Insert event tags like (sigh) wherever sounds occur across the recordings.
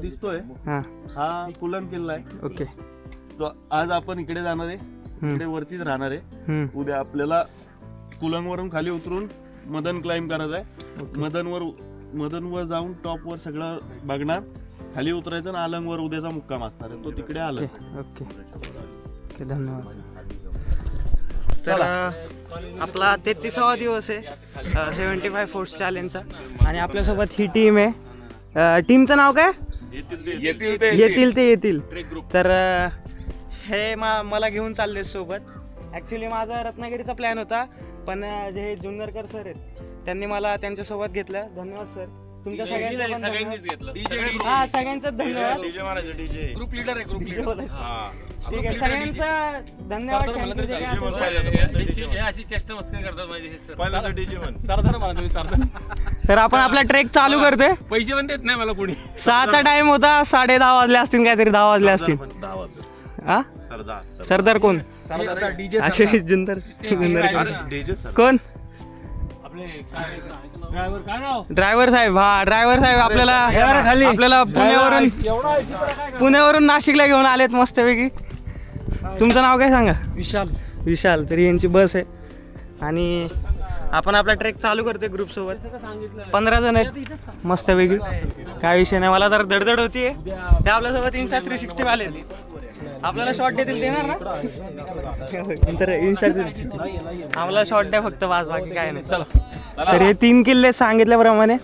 दिसतोय. हां. हा कुलन किल्ला आहे. ओके. तो आज आपण इकडे जाणार आहे. इकडे वरतीच राहणार आहे. हम्म. उद्या आपल्याला कुलंगवरून खाली उतरून मदन क्लाइंब करायचं आहे. मदनवर मदनवर जाऊन टॉपवर सगळं बघणार. खाली उतरायचं आणि अलंगवर उद्याचा मुक्काम असणार आहे. तो तिकडे आला. ओके. ओके. धन्यवाद. तर अं, आपला तेहतीसावा दिवस आहे. सेवन्टी फाय फोर्स चॅलेंजचा आणि आपल्यासोबत ही टीम आहे. टीमचं नाव काय? येतील ते. येतील तर अं, हे मा मला घेऊन चालले सोबत. ॲक्च्युली माझा रत्नागिरीचा प्लॅन होता पण जे जुन्नरकर सर आहेत त्यांनी मला त्यांच्यासोबत घेतलं. धन्यवाद सर तुमच्या सगळ्यांचं पण सगळ्यांनीच धन्यवाद. घेतलं. हा सगळ्यांचं धन्यवाद. ग्रुप लीडर आहे ग्रुप लीडर ठीक आहे सगळ्यांचं धन्यवाद thank you जे काय असेल. हे अशी चेष्टा मस्करी करतात माझे हे सर सरदार म्हणा तुम्ही सरदार तर आपण आपला ट्रेक चालू करतोय. पैसे पण देत नाही मला कोणी. सहाचा टाइम होता साडे दहा वाजले असतील काहीतरी दहा वाजले असतील. हा सरदार कोण? सरदार डीजे जुंदर जुंदर डीजे सर कोण? ड्रायव्हर काय नाव? ड्रायव्हर साहेब हा ड्रायव्हर साहेब आपल्याला आपल्याला पुण्यावरून पुण्यावरून नाशिकला घेऊन आलेत मस्तपैकी. तुमचं नाव काय सांगा? विशाल. विशाल तरी यांची बस आहे. आणि आपण आपला ट्रेक चालू करतोय ग्रुप सोबत. पंधरा जण आहेत. मस्तपैकी. काय विषय नाही मला जरा धडधड होतीये. ते आपल्यासोबत इन्स्टा थ्री सिक्स्टी वाले आपल्याला शॉर्ट देतील देणार ना? नंतर इन्स्टा आम्हाला शॉर्ट द्या फक्त वाज बाकी काय नाही. चला. तर हे तीन किल्ले सांगितल्याप्रमाणे.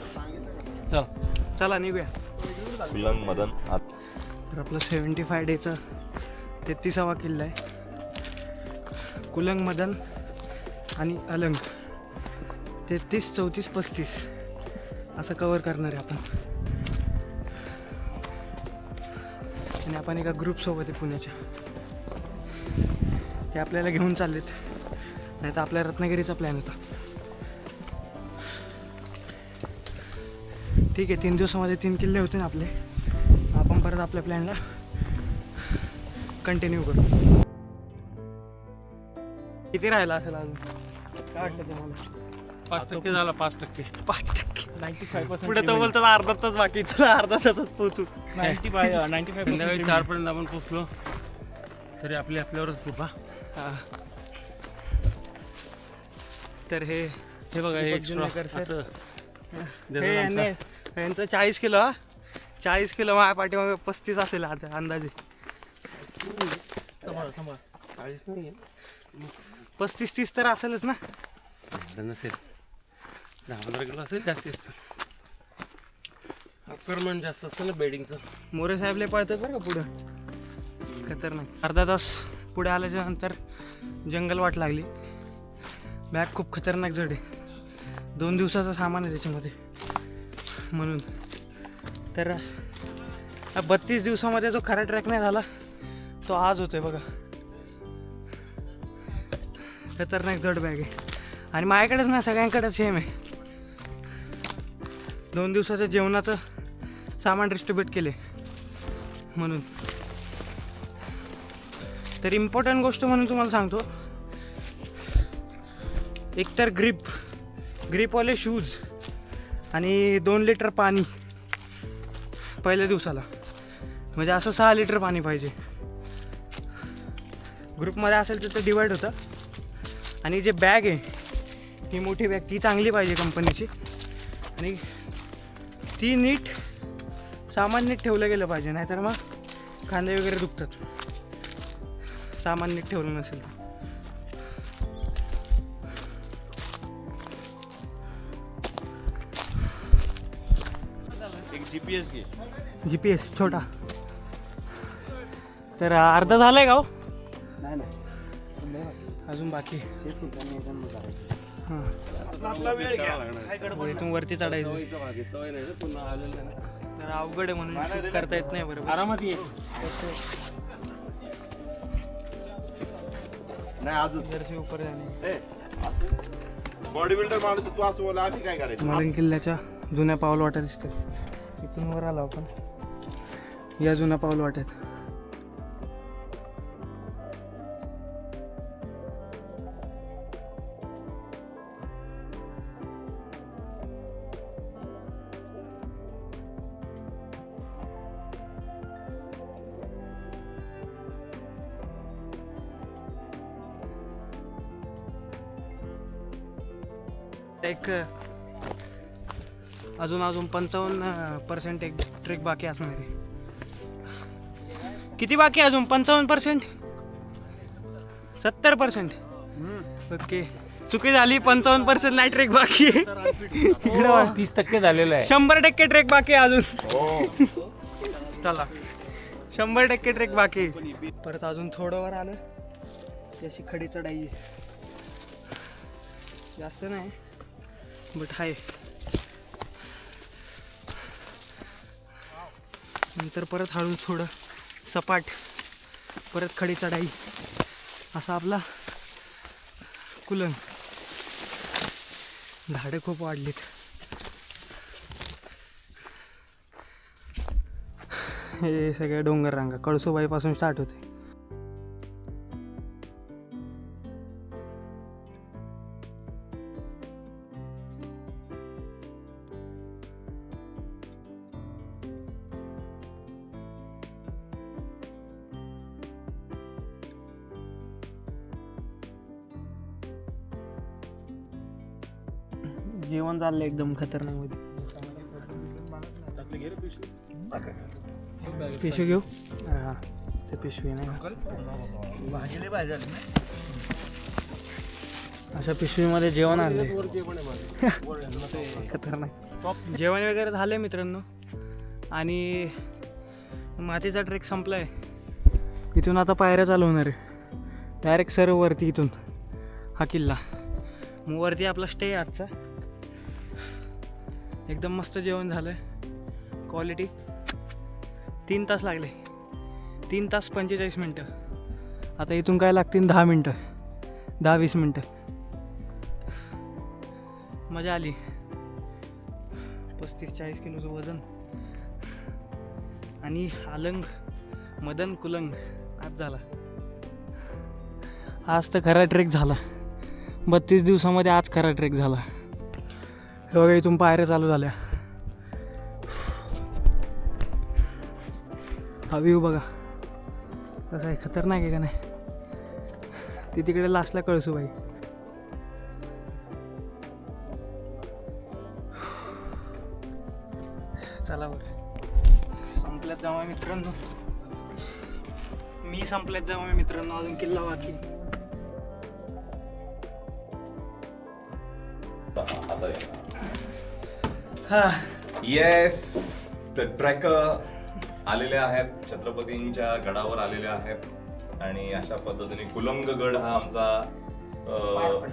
चल. चला निघूया. कुलंग मदन तर आपलं सेवन्टी फाय डेचा तेहतीसावा किल्ला आहे. कुलंग मदन आणि अलंग. तेहतीस चौतीस पस्तीस. असं कवर करणार आहे आपण. आणि आपण एका ग्रुपसोबत आहे पुण्याच्या. ते आपल्याला घेऊन चाललेत. नाही तर आपल्या रत्नागिरीचा प्लॅन होता. ठीक आहे तीन दिवसामध्ये तीन किल्ले होते ना आपले. आपण परत आपल्या प्लॅनला कंटिन्यू करू. किती राहिला असेल अजून? काय वाटतं तुम्हाला? पाच टक्के झाला पाच टक्के. पाच टक्के. नाईन्टी फाय पुढे तो बोलतो अर्धा तास बाकी चला अर्धा तासात पोहोचू. नाईन्टी फाय नाईन्टी फाय संध्याकाळी चार पर्यंत आपण पोचलो सरी आपली आपल्यावरच कृपा. तर हे हे बघा हे. असं. हे यांनी यांचं चाळीस किलो हा. चाळीस किलो माझ्या पाठीमागे पस्तीस असेल आता अंदाजे. चाळीस नाही पस्तीस तीस तर असेलच ना. नसेल. दहा पंधरा किलो असेल जास्ती असतं. आक्रमण जास्त असतं ना बेडिंगचं मोरे साहेब लय पळतात बरं का पुढं? खतरनाक. अर्धा तास पुढे आल्याच्यानंतर जंगल वाट लागली. बॅग खूप खतरनाक जड आहे. दोन दिवसाचं सामान आहे त्याच्यामध्ये. म्हणून. तर बत्तीस दिवसामध्ये जो खरा ट्रॅक नाही झाला तो आज होतोय बघा. खतरनाक जड बॅग आहे. आणि माझ्याकडेच ना सगळ्यांकडेच सेम आहे. दोन दिवसाचं जेवणाचं सामान डिस्ट्रीब्यूट केले. म्हणून. तर इम्पॉर्टंट गोष्ट म्हणून तुम्हाला सांगतो. एकतर ग्रीप ग्रीपवाले शूज आणि दोन लिटर पाणी पहिल्या दिवसाला. म्हणजे असं सहा लिटर पाणी पाहिजे. ग्रुपमध्ये असेल तर ते डिवाईड होतं. आणि जे बॅग आहे ही मोठी बॅग ती चांगली पाहिजे कंपनीची आणि ती नीट सामान नीट ठेवलं गेलं पाहिजे नाहीतर मग खांदे वगैरे दुखतात. सामान नीट ठेवलं नसेल तर. एक जीपीएस घे. जी पी एस छोटा. तर अर्धा झालं आहे का हो? अजून बाकी. हां हो, इथून वरती चढायचं. सवय नाही ना, पुन्हा आलेलं नाही ना. तर अवघड आहे म्हणून shoot करता येत नाही बरोबर. आरामात ये. नाही अजून. जरशी उपर जाणे. बॉडी बिल्डर माणूस तू असं बोला आम्ही काय करायचं? मालिन किल्ल्याच्या जुन्या पाऊल वाट्या दिसतात इथून वर आलो आपण. या जुन्या पाऊल वाट्यात. अजून अजून पंचावन्न पर्सेंट एक ट्रेक बाकी असणार आहे. किती बाकी आहे अजून? पंचावन्न पर्सेंट सत्तर पर्सेंट ओके. चुकी झाली पंचावन्न पर्सेंट नाही ट्रेक बाकी. तीस टक्के झालेलं आहे. शंभर टक्के ट्रेक बाकी आहे अजून. चला. शंभर टक्के ट्रेक बाकी आहे. परत अजून थोडं वर आलं. ती अशी खडी चढाई आहे. जास्त नाही बट हाय. नंतर परत हळू थोडं सपाट परत खडी चढाई. असा आपला कुलन झाडं खूप वाढलीत. हे सगळ्या डोंगर रांगा. कळसोबाईपासून स्टार्ट होते. चाललं एकदम खतरनाकमध्ये पिशवी घेऊ? हा ते पिशवी नाही अशा पिशवीमध्ये जेवण आणले. खतरनाक. जेवण वगैरे झाले मित्रांनो. आणि मातीचा ट्रेक संपलाय. इथून आता पायऱ्या चालू होणार आहे. डायरेक्ट सर्व वरती इथून. हा किल्ला. मग वरती आपला स्टे आहे आजचा. एकदम मस्त जेवण झालं क्वालिटी तीन तास लागले. तीन तास पंचेचाळीस मिनटं. आता इथून काय लागतील? दहा मिनटं. दहा वीस मिनटं. मजा आली. पस्तीस चाळीस किलोचं वजन. आणि अलंग मदन कुलंग आज झाला. आज तर खरा ट्रेक झाला. बत्तीस दिवसामध्ये आज खरा ट्रेक झाला. हे बघा इथून पायऱ्या चालू झाल्या. हा व्ह्यू बघा. कसं आहे खतरनाक आहे का नाही? ती तिकडे लास्टला कळसू बाई. चला बरं. संपल्यात जाऊ मित्रांनो. मी संपल्यात जाऊ मित्रांनो अजून किल्ला बाकी हा. येस द ट्रॅकर आलेले आहेत छत्रपतींच्या गडावर आलेले आहेत. आणि अशा पद्धतीने कुलंग गड हा आमचा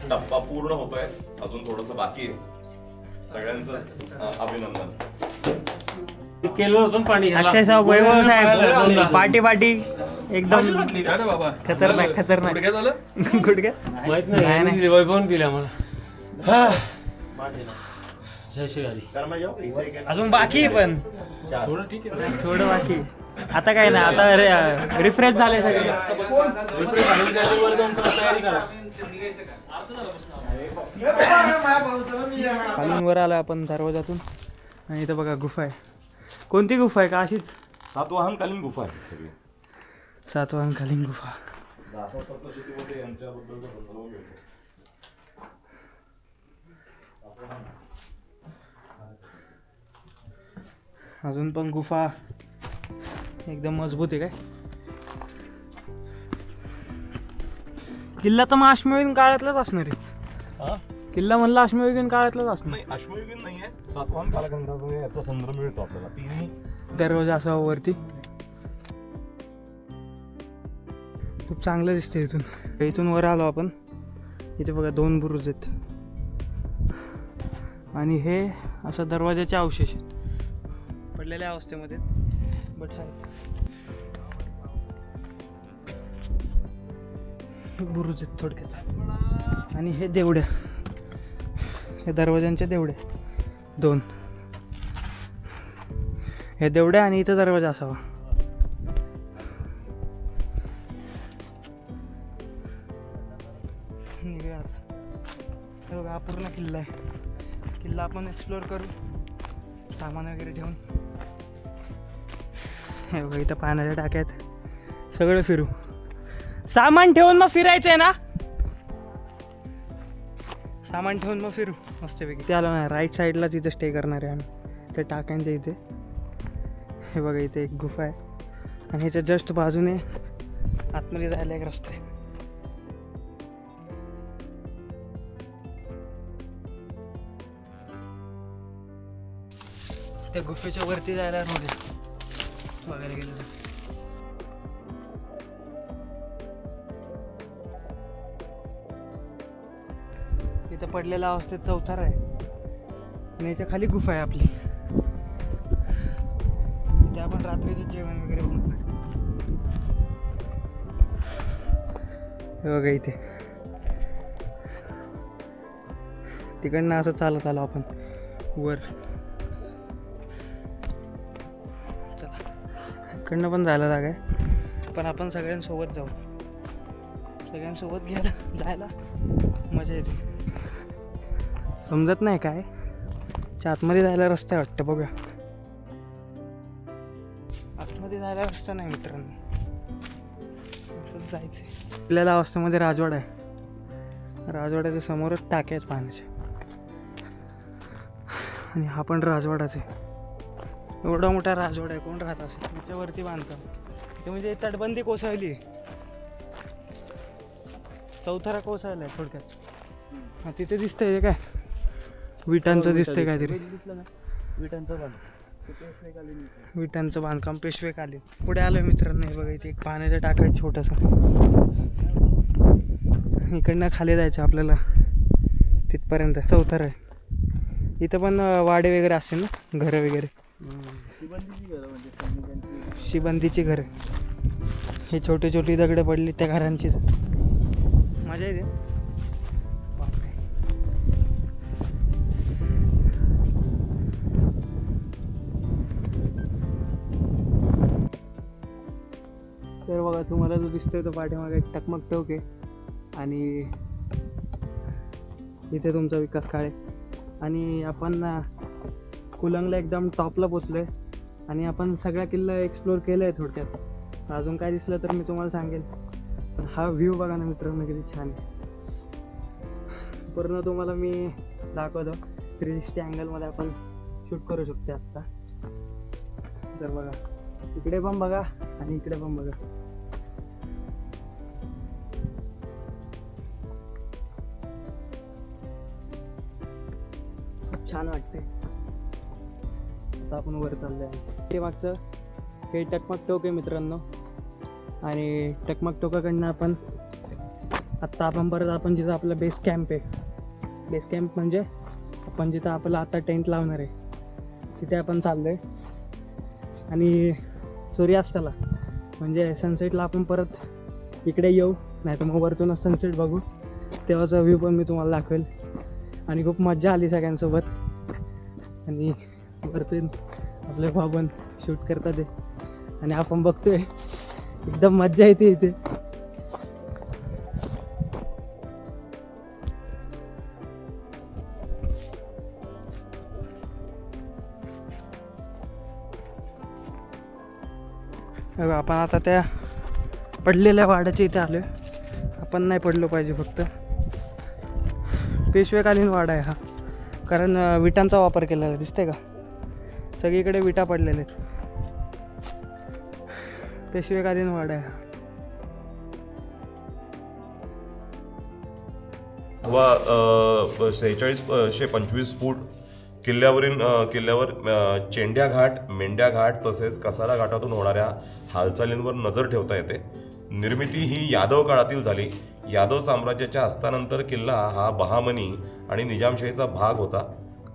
टप्पा पूर्ण होतोय. अजून थोडस बाकी आहे. सगळ्यांचं अभिनंदन. केलं होतं पाणी ह्याला. अक्षरशः वैभव साहेब पार्टी पार्टी. एकदम बाबा खतरनाक खतरनाक. गुडघ्या माहीत नाही यांनी दिले, वैभवून दिले आम्हाला अजून बाकी आहे पण. थोडं बाकी आहे. आता काय नाही आता रिफ्रेश झाले सगळे. खालून वर आलो आपण दरवाजातून. आणि इथं बघा गुफा आहे. कोणती गुफा आहे का अशीच? सातवाहनकालीन गुफा आहे सगळी. सातवाहनकालीन गुफा. दासा सप्तशतीमध्ये यांच्याबद्दल अनुभव मिळतो अजून पण गुफा एकदम मजबूत आहे काय? किल्ला तर मग अश्मयुगीन काळातलाच असणार आहे. किल्ला म्हणला अश्मयुगीन काळातलाच असणार. नाही अश्मयुगीन सातवाहन याचा संदर्भ मिळतो आपल्याला. तिन्ही दरवाजा असा वरती. खूप चांगलं दिसतं इथून. इथून वर आलो आपण. इथे बघा दोन बुरुज आहेत. आणि हे असं दरवाजाचे अवशेष आहेत. पडलेल्या अवस्थेमध्ये. But high. बुरुज आहेत थोडक्यात. आणि हे देवड्या हे दरवाज्यांच्या देवडे दोन. हे देवड्या आणि इथं दरवाजा असावा. हा पूर्ण किल्ला आहे. किल्ला आपण एक्सप्लोअर करू. सामान वगैरे ठेवून. हे बघा इथं पाण्याच्या टाक्यात सगळं फिरू. सामान ठेवून मग फिरायचं आहे ना? सामान ठेवून मग फिरू. मस्तपैकी. ते आलं नाही राईट साईडलाच इथे स्टे करणार आहे आम्ही. त्या टाक्यांच्या इथे. हे बघा इथे एक गुफा आहे. आणि ह्याच्या जस्ट बाजूने आतमध्ये जायला एक रस्ता आहे. त्या गुफेच्या वरती जायला रोड बघायला गेलं तर. इथं पडलेला अवस्थेत चौथार आहे. आणि याच्या खाली गुफा आहे आपली. तिथे आपण रात्रीचं जेवण वगैरे बनवतो हे बघा इथे. तिकडनं असं चालत आलो आपण. वर. इकडनं पण जायला जागा आहे. पण आपण सगळ्यांसोबत जाऊ. सगळ्यांसोबत घ्यायला जायला मजा येते. समजत नाही काय? आतमध्ये जायला रस्ता आहे वाटतं बघा आतमध्ये जायला रस्ता नाही मित्रांनो. असंच जायचं आपल्याला अवस्थेमध्ये राजवाडा आहे. राजवाड्याच्या समोरच टाक्याच पाण्याच्या आणि हा पण राजवाडाच आहे. एवढा मोठा राजवाडा आहे कोण राहत असेल? त्याच्यावरती बांधकाम. ते म्हणजे तटबंदी कोसळली. चौथारा कोसळला आहे थोडक्यात हा तिथे दिसतंय काय? विटांचं दिसतंय काहीतरी. विटांचं बांध विटांचं बांधकाम. पेशवेकालीन पुढे आलोय मित्रांनो हे बघा इथे एक पाण्याचा टाका आहे छोटासा. इकडनं खाली जायचं आपल्याला तिथपर्यंत. चौथर आहे. इथं पण वाडे वगैरे असतील ना? घरं वगैरे. शिबंदीची म्हणजे घरं हे छोटे छोटी दगडं पडली त्या घरांचीच मजा येते. तर बघा तुम्हाला जो दिसतोय तो पाठीमागे एक टकमक टोक आहे. आणि इथे तुमचा विकास काळे आणि आपण कुलंगला एकदम टॉपला पोचलो आहे आणि आपण सगळा किल्ला एक्सप्लोर केला आहे थोडक्यात. अजून काय दिसलं तर मी तुम्हाला सांगेल पण हा व्ह्यू बघा ना मित्रांनो किती छान आहे. पूर्ण तुम्हाला मी दाखवतो. थ्री सिक्स्टी अँगलमध्ये आपण शूट करू शकतो आत्ता तर बघा इकडे पण बघा आणि इकडे पण बघा. खूप छान वाटते आता आपण वर आहे ते मागचं हे टकमक टोक आहे मित्रांनो. आणि टकमक टोकाकडनं आपण आत्ता आपण परत आपण जिथं आपलं बेस कॅम्प आहे. बेस कॅम्प म्हणजे आपण जिथं आपलं आता टेंट लावणार आहे. तिथे आपण चाललो आहे आणि सूर्यास्ताला म्हणजे सनसेटला आपण परत इकडे येऊ नाही तर मग वरतूनच सनसेट बघू. तेव्हाचा व्ह्यू पण मी तुम्हाला दाखवेल. आणि खूप मजा आली सगळ्यांसोबत. आणि वरतून आपले बाबन शूट करतात ते. आणि आपण बघतोय. एकदम मज्जा येते इथे. आपण आता त्या पडलेल्या वाड्याच्या इथे आलो आपण नाही पडलो पाहिजे फक्त. पेशवेकालीन वाडा आहे हा. कारण विटांचा वापर केलेला दिसतंय का? सगळीकडे विटा पडलेल्या आहेत. पेशवेकालीन वाडा आहे व सेहेचाळीस शे पंचवीस फूट किल्ल्यावरील किल्ल्यावर चेंड्या घाट मेंढ्या घाट तसेच कसारा घाटातून होणाऱ्या हालचालींवर नजर ठेवता येते. निर्मिती ही यादव काळातील झाली. यादव साम्राज्याच्या अस्तानंतर किल्ला हा बहामनी आणि निजामशाहीचा भाग होता.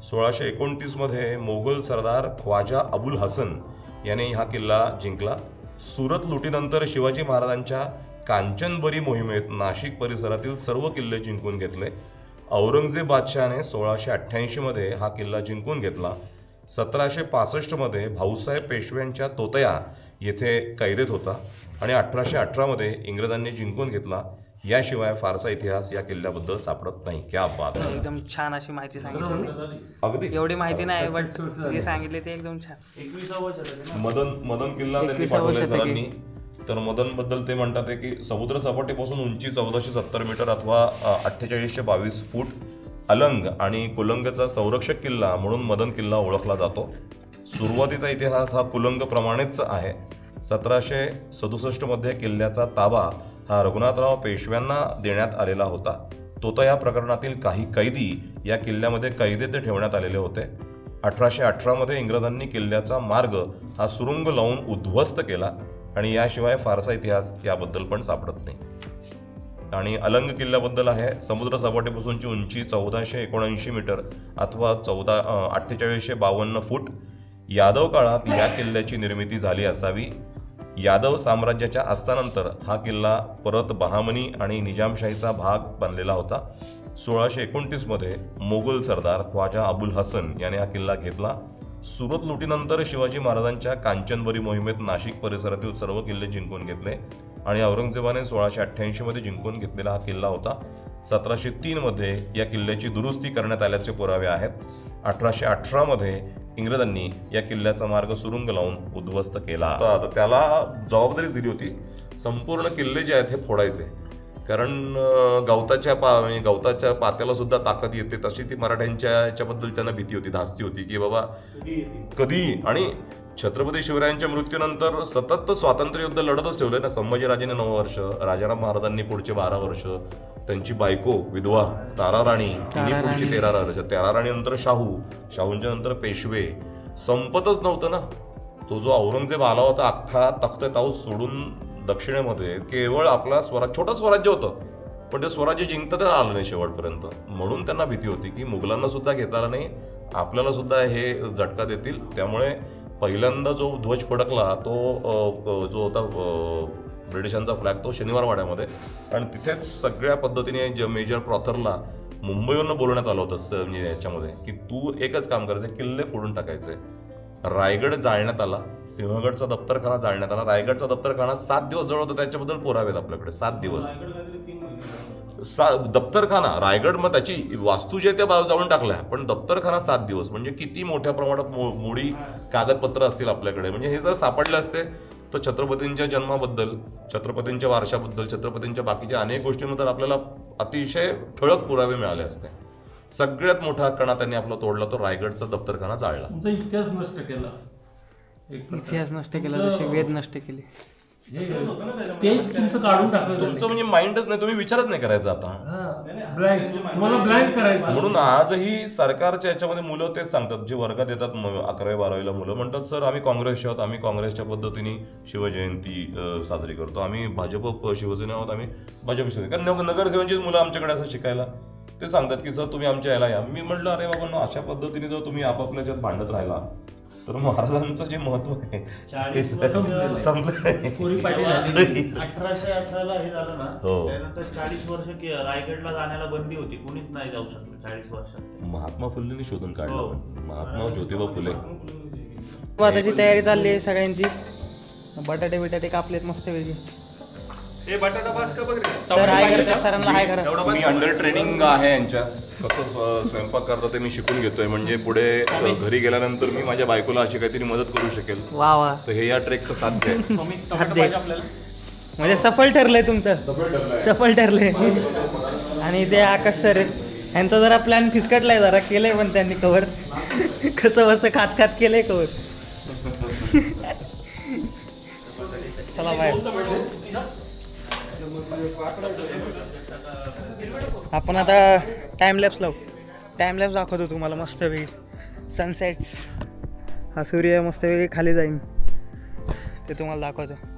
सोळाशे एकोणतीसमध्ये मोगल सरदार ख्वाजा अबुल हसन याने हा किल्ला जिंकला. सुरत लुटीनंतर शिवाजी महाराजांच्या कांचनबरी मोहिमेत नाशिक परिसरातील सर्व किल्ले जिंकून घेतले. औरंगजेब बादशहाने सोळाशे अठ्ठ्याऐंशीमध्ये हा किल्ला जिंकून घेतला. सतराशे पासष्टमध्ये भाऊसाहेब पेशव्यांच्या तोतया येथे कैदेत होता आणि अठराशे अठरामध्ये इंग्रजांनी जिंकून घेतला. याशिवाय फारसा इतिहास या किल्ल्याबद्दल सापडत नाही. क्या बात. आहे. एकदम छान अशी माहिती सांगितली अगदी. एवढी माहिती नाही बट जे सांगितले ते एकदम छान. मदन मदन किल्ला त्यांनी एकविसावं पाठवलाय शतकी. सरांनी. तर मदनबद्दल ते म्हणतात आहे की समुद्र सपाटीपासून उंची चौदाशे सत्तर मीटर अथवा अठ्ठेचाळीसशे बावीस फूट अलंग आणि कुलंगचा संरक्षक किल्ला म्हणून मदन किल्ला ओळखला जातो. सुरुवातीचा इतिहास हा कुलंगप्रमाणेच आहे. सतराशे सदुसष्टमध्ये किल्ल्याचा ताबा हा रघुनाथराव पेशव्यांना देण्यात आलेला होता. तो तर या प्रकरणातील काही कैदी या किल्ल्यामध्ये कैदेत ठेवण्यात आलेले होते. अठराशे अठरामध्ये इंग्रजांनी किल्ल्याचा मार्ग हा सुरुंग लावून उद्ध्वस्त केला आणि याशिवाय फारसा इतिहास याबद्दल पण सापडत नाही. आणि अलंग किल्ल्याबद्दल आहे समुद्र सपाटीपासूनची उंची चौदाशे एकोणऐंशी मीटर अथवा चौदा अठ्ठेचाळीसशे बावन्न फूट. यादव काळात या किल्ल्याची निर्मिती झाली असावी. यादव साम्राज्याच्या अस्तानंतर हा किल्ला परत बहामनी आणि निजामशाहीचा भाग बनलेला होता. सोळाशे एकोणतीसमध्ये मोगल सरदार ख्वाजा अबुल हसन याने हा किल्ला घेतला. सुरत लुटीनंतर शिवाजी महाराजांच्या कांचनबरी मोहिमेत नाशिक परिसरातील सर्व किल्ले जिंकून घेतले आणि औरंगजेबाने सोळाशे अठ्ठ्याऐंशीमध्ये जिंकून घेतलेला हा किल्ला होता. सतराशे तीनमध्ये या किल्ल्याची दुरुस्ती करण्यात आल्याचे पुरावे आहेत. अठराशे अठरामध्ये इंग्रजांनी या किल्ल्याचा मार्ग सुरुंग लावून उद्ध्वस्त केला. आता त्याला जबाबदारी दिली होती. संपूर्ण किल्ले जे आहेत हे फोडायचे. कारण गवताच्या पा म्हणजे गवताच्या पात्याला सुद्धा ताकद येते. तशी ती मराठ्यांच्या याच्याबद्दल त्यांना भीती होती धास्ती होती की बाबा कधी? आणि छत्रपती शिवरायांच्या मृत्यूनंतर सतत स्वातंत्र्य युद्ध लढतच ठेवलंय ना. संभाजीराजेने नऊ वर्ष राजाराम महाराजांनी पुढचे बारा वर्ष त्यांची बायको विधवा तारा राणी तिने पुढची तेरा वर्ष तेरा राणी नंतर शाहू शाहूंच्या नंतर पेशवे. संपतच नव्हतं ना. तो जो औरंगजेब आला होता अख्खा तख्त ताऊ सोडून दक्षिणेमध्ये केवळ आपला स्वराज छोटं स्वराज्य होतं. पण ते स्वराज्य जिंकता तर आलं नाही शेवटपर्यंत. म्हणून त्यांना भीती होती की मुघलांना सुद्धा घेता आलं नाही आपल्याला सुद्धा हे झटका देतील. त्यामुळे पहिल्यांदा जो ध्वज फडकला तो जो होता ब्रिटिशांचा फ्लॅग तो शनिवार वाड्यामध्ये आणि तिथेच सगळ्या पद्धतीने जे मेजर प्रॉथरला मुंबईवरनं बोलण्यात आलं होतं स- म्हणजे याच्यामध्ये की तू एकच काम करायचं किल्ले फोडून टाकायचे. रायगड जाळण्यात आला सिंहगडचा दप्तरखाना जाळण्यात आला. रायगडचा दप्तरखाना सात दिवस जवळ होता त्याच्याबद्दल पुरावेत आपल्याकडे सात दिवस. सा दप्तरखाना रायगड मग त्याची वास्तू जे आहे त्या जाळून टाकल्या. पण दप्तरखाना सात दिवस. म्हणजे किती मोठ्या प्रमाणात मो- मोडी कागदपत्र असतील आपल्याकडे. म्हणजे हे जर सापडले असते तर छत्रपतींच्या जन्माबद्दल छत्रपतींच्या वारशाबद्दल छत्रपतींच्या बाकीच्या अनेक गोष्टींबद्दल आपल्याला अतिशय ठळक पुरावे मिळाले असते. सगळ्यात मोठा कणा त्यांनी आपला तोडला तो रायगडचा दप्तरखाना जाळला. इतिहास नष्ट केला. इतिहास नष्ट केला जसे वेद नष्ट केले. तेच तुमचं काढून टाकलं तुमचं म्हणजे माइंडच नाही तुम्ही विचारच नाही करायचा आता. ब्लँक तुम्हाला ब्लँक करायचं म्हणून आजही सरकारच्या याच्यामध्ये मुलं तेच सांगतात जे वर्गात येतात म- अकरावी बारावीला मुलं म्हणतात सर आम्ही काँग्रेसचे आहोत आम्ही काँग्रेसच्या पद्धतीने शिवजयंती अ, साजरी करतो. आम्ही भाजप प- शिवसेना आहोत आम्ही भाजप शिवसेना कारण नग- नगरसेवकांचीच मुलं आमच्याकडे असं शिकायला. ते सांगतात की सर तुम्ही आमच्या याला या. मी म्हटलं अरे बाबा अशा पद्धतीने जर तुम्ही आपापल्या याच्यात भांडत राहिला तर महाराजांचं जे महत्त्व आहे वर्ष (laughs) अठराशे अठराला हे झालं ना हो. त्यानंतर चाळीस वर्ष की रायगडला जाण्याला बंदी होती. कुणीच नाही जाऊ शकलं चाळीस वर्षात. महात्मा फुलेंनी शोधून काढलं. हो. पण. महात्मा ज्योतिबा फुले. भाताची तयारी चालली आहे सगळ्यांची. बटाटे बिटाटे कापलेत मस्त वेगळी सर हाय करतात सरांना हाय करा मी अंडर ट्रेनिंग आहे यांच्या. कसं स्व- स्वयंपाक करता ते मी शिकून घेतोय. म्हणजे पुढे अ, घरी गेल्यानंतर मी माझ्या बायकोला अशी काहीतरी मदत करू शकेल. वा वा. तर हे या ट्रेकचं साध्य आहे. (laughs) साध्य. म्हणजे सफल ठरलंय तुमचं. सफल ठरलंय. आणि ते आकाश सर आहेत. यांचा जरा प्लॅन फिसकटलाय जरा. केलंय पण त्यांनी कवर (laughs) कसं बसं खात खात केलंय कवर (laughs) चला बाय आपण आता टाइम लॅप्स लावू. टाइम लॅप्स दाखवतो तुम्हाला मस्त सनसेट्स हा सूर्य मस्त खाली जाईन. ते तुम्हाला दाखवतो.